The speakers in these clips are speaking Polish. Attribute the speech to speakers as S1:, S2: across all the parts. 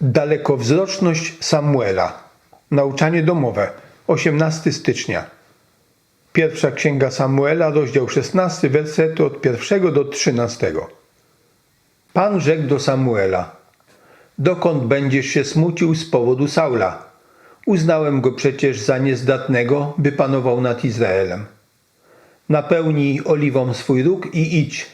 S1: Dalekowzroczność Samuela. Nauczanie domowe. 18 stycznia. Pierwsza księga Samuela, rozdział 16, wersety od 1 do 13. Pan rzekł do Samuela: Dokąd będziesz się smucił z powodu Saula? Uznałem go przecież za niezdatnego, by panował nad Izraelem. Napełnij oliwą swój róg i idź.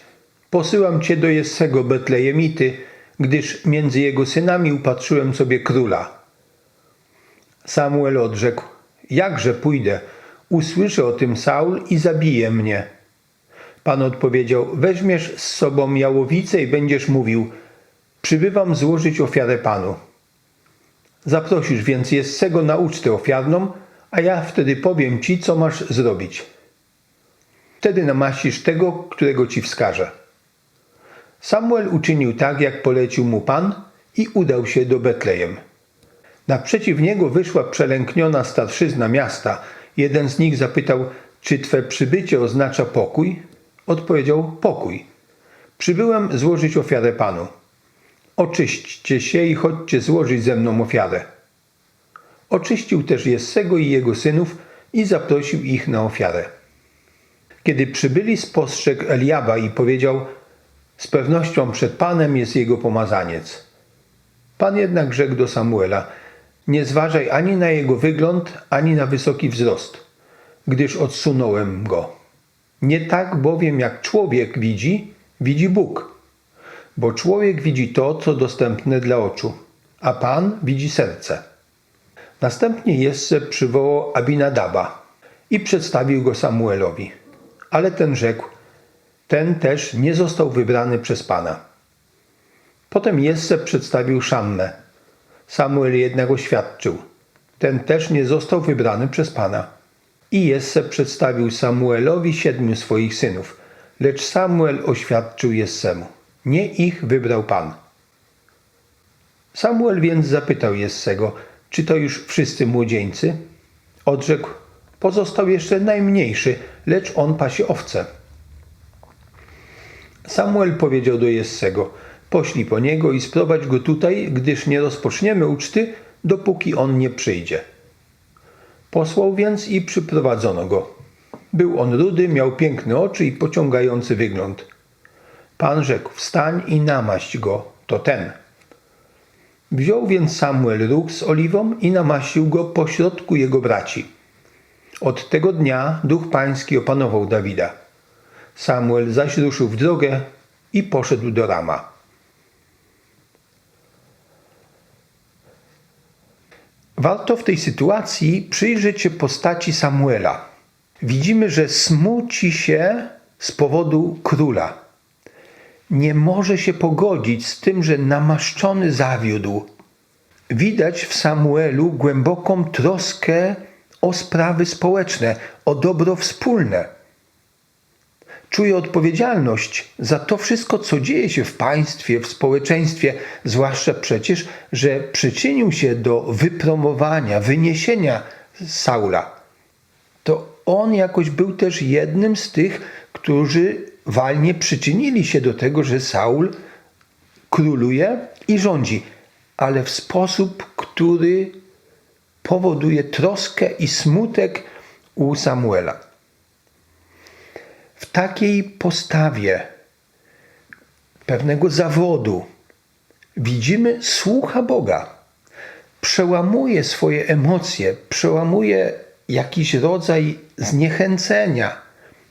S1: Posyłam cię do Jessego Betlejemity, gdyż między jego synami upatrzyłem sobie króla. Samuel odrzekł: Jakże pójdę? Usłyszy o tym Saul i zabije mnie. Pan odpowiedział: Weźmiesz z sobą jałowicę i będziesz mówił: Przybywam złożyć ofiarę Panu. Zaprosisz więc Jessego na ucztę ofiarną, a ja wtedy powiem ci, co masz zrobić. Wtedy namaścisz tego, którego ci wskażę. Samuel uczynił tak, jak polecił mu Pan i udał się do Betlejem. Naprzeciw niego wyszła przelękniona starszyzna miasta. Jeden z nich zapytał, czy twe przybycie oznacza pokój? Odpowiedział, pokój. Przybyłem złożyć ofiarę Panu. Oczyśćcie się i chodźcie złożyć ze mną ofiarę. Oczyścił też Jessego i jego synów i zaprosił ich na ofiarę. Kiedy przybyli, spostrzegł Eliaba i powiedział: Z pewnością przed Panem jest jego pomazaniec. Pan jednak rzekł do Samuela: Nie zważaj ani na jego wygląd, ani na wysoki wzrost, gdyż odsunąłem go. Nie tak bowiem jak człowiek widzi, widzi Bóg. Bo człowiek widzi to, co dostępne dla oczu, a Pan widzi serce. Następnie Jesse przywołał Abinadaba i przedstawił go Samuelowi. Ale ten rzekł, ten też nie został wybrany przez Pana. Potem Jesse przedstawił Szammę. Samuel jednak oświadczył, ten też nie został wybrany przez Pana. I Jesse przedstawił Samuelowi siedmiu swoich synów, lecz Samuel oświadczył Jessemu, nie ich wybrał Pan. Samuel więc zapytał Jessego, czy to już wszyscy młodzieńcy? Odrzekł, pozostał jeszcze najmniejszy, lecz on pasie owce. Samuel powiedział do Jessego, poślij po niego i sprowadź go tutaj, gdyż nie rozpoczniemy uczty, dopóki on nie przyjdzie. Posłał więc i przyprowadzono go. Był on rudy, miał piękne oczy i pociągający wygląd. Pan rzekł, wstań i namaść go, to ten. Wziął więc Samuel róg z oliwą i namaścił go pośrodku jego braci. Od tego dnia duch pański opanował Dawida. Samuel zaś ruszył w drogę i poszedł do Rama. Warto w tej sytuacji przyjrzeć się postaci Samuela. Widzimy, że smuci się z powodu króla. Nie może się pogodzić z tym, że namaszczony zawiódł. Widać w Samuelu głęboką troskę o sprawy społeczne, o dobro wspólne. Czuje odpowiedzialność za to wszystko, co dzieje się w państwie, w społeczeństwie, zwłaszcza przecież, że przyczynił się do wypromowania, wyniesienia Saula. To on jakoś był też jednym z tych, którzy walnie przyczynili się do tego, że Saul króluje i rządzi, ale w sposób, który powoduje troskę i smutek u Samuela. Takiej postawie pewnego zawodu widzimy słucha Boga. Przełamuje swoje emocje, przełamuje jakiś rodzaj zniechęcenia,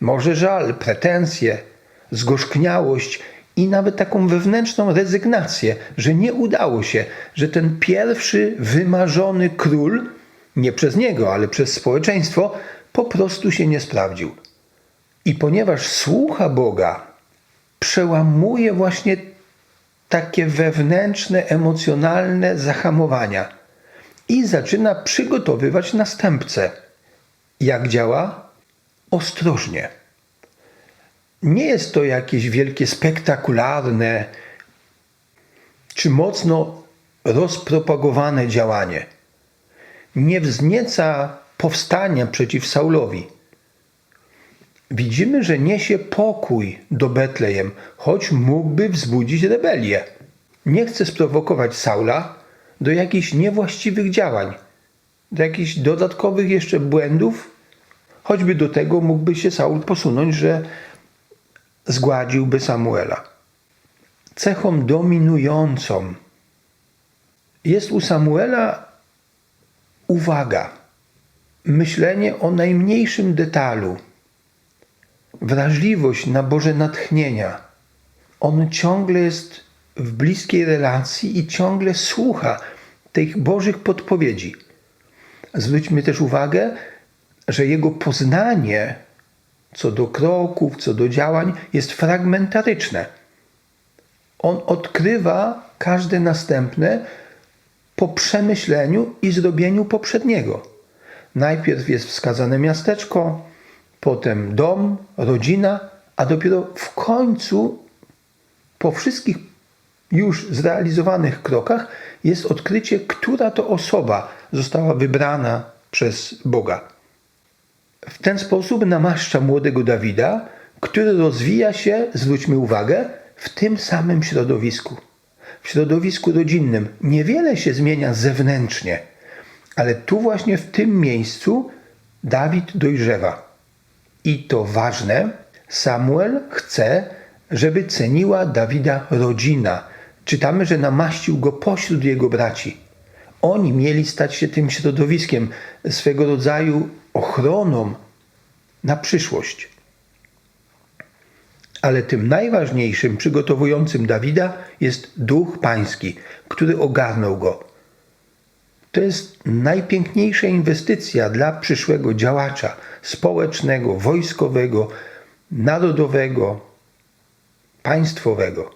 S1: może żal, pretensje, zgorzkniałość i nawet taką wewnętrzną rezygnację, że nie udało się, że ten pierwszy wymarzony król, nie przez niego, ale przez społeczeństwo, po prostu się nie sprawdził. I ponieważ słucha Boga, przełamuje właśnie takie wewnętrzne, emocjonalne zahamowania i zaczyna przygotowywać następcę. Jak działa? Ostrożnie. Nie jest to jakieś wielkie, spektakularne czy mocno rozpropagowane działanie. Nie wznieca powstania przeciw Saulowi. Widzimy, że niesie pokój do Betlejem, choć mógłby wzbudzić rebelię. Nie chce sprowokować Saula, do jakichś niewłaściwych działań, do jakichś dodatkowych jeszcze błędów. Choćby do tego mógłby się Saul posunąć, że zgładziłby Samuela. Cechą dominującą jest u Samuela uwaga, myślenie o najmniejszym detalu, wrażliwość na Boże natchnienia. On ciągle jest w bliskiej relacji i ciągle słucha tych Bożych podpowiedzi. Zwróćmy też uwagę, że jego poznanie co do kroków, co do działań jest fragmentaryczne. On odkrywa każde następne po przemyśleniu i zrobieniu poprzedniego. Najpierw jest wskazane miasteczko, potem dom, rodzina, a dopiero w końcu, po wszystkich już zrealizowanych krokach, jest odkrycie, która to osoba została wybrana przez Boga. W ten sposób namaszcza młodego Dawida, który rozwija się, zwróćmy uwagę, w tym samym środowisku. W środowisku rodzinnym niewiele się zmienia zewnętrznie, ale tu właśnie w tym miejscu Dawid dojrzewa. I to ważne, Samuel chce, żeby ceniła Dawida rodzina. Czytamy, że namaścił go pośród jego braci. Oni mieli stać się tym środowiskiem, swego rodzaju ochroną na przyszłość. Ale tym najważniejszym przygotowującym Dawida jest duch pański, który ogarnął go. To jest najpiękniejsza inwestycja dla przyszłego działacza społecznego, wojskowego, narodowego, państwowego.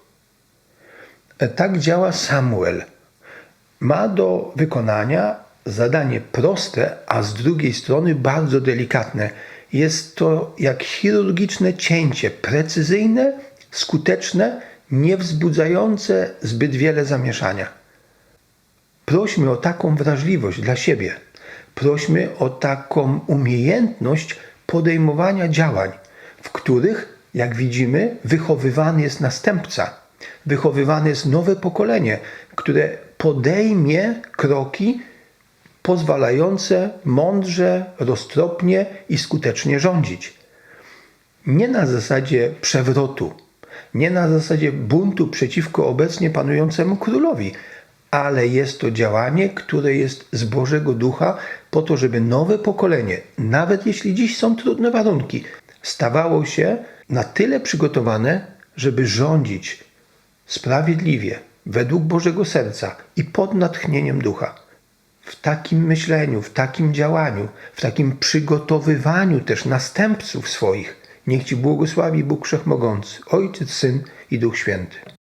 S1: Tak działa Samuel. Ma do wykonania zadanie proste, a z drugiej strony bardzo delikatne. Jest to jak chirurgiczne cięcie, precyzyjne, skuteczne, nie wzbudzające zbyt wiele zamieszania. Prośmy o taką wrażliwość dla siebie. Prośmy o taką umiejętność podejmowania działań, w których, jak widzimy, wychowywany jest następca, wychowywane jest nowe pokolenie, które podejmie kroki pozwalające mądrze, roztropnie i skutecznie rządzić. Nie na zasadzie przewrotu, nie na zasadzie buntu przeciwko obecnie panującemu królowi, ale jest to działanie, które jest z Bożego Ducha po to, żeby nowe pokolenie, nawet jeśli dziś są trudne warunki, stawało się na tyle przygotowane, żeby rządzić sprawiedliwie, według Bożego serca i pod natchnieniem Ducha. W takim myśleniu, w takim działaniu, w takim przygotowywaniu też następców swoich, niech Ci błogosławi Bóg Wszechmogący, Ojciec, Syn i Duch Święty.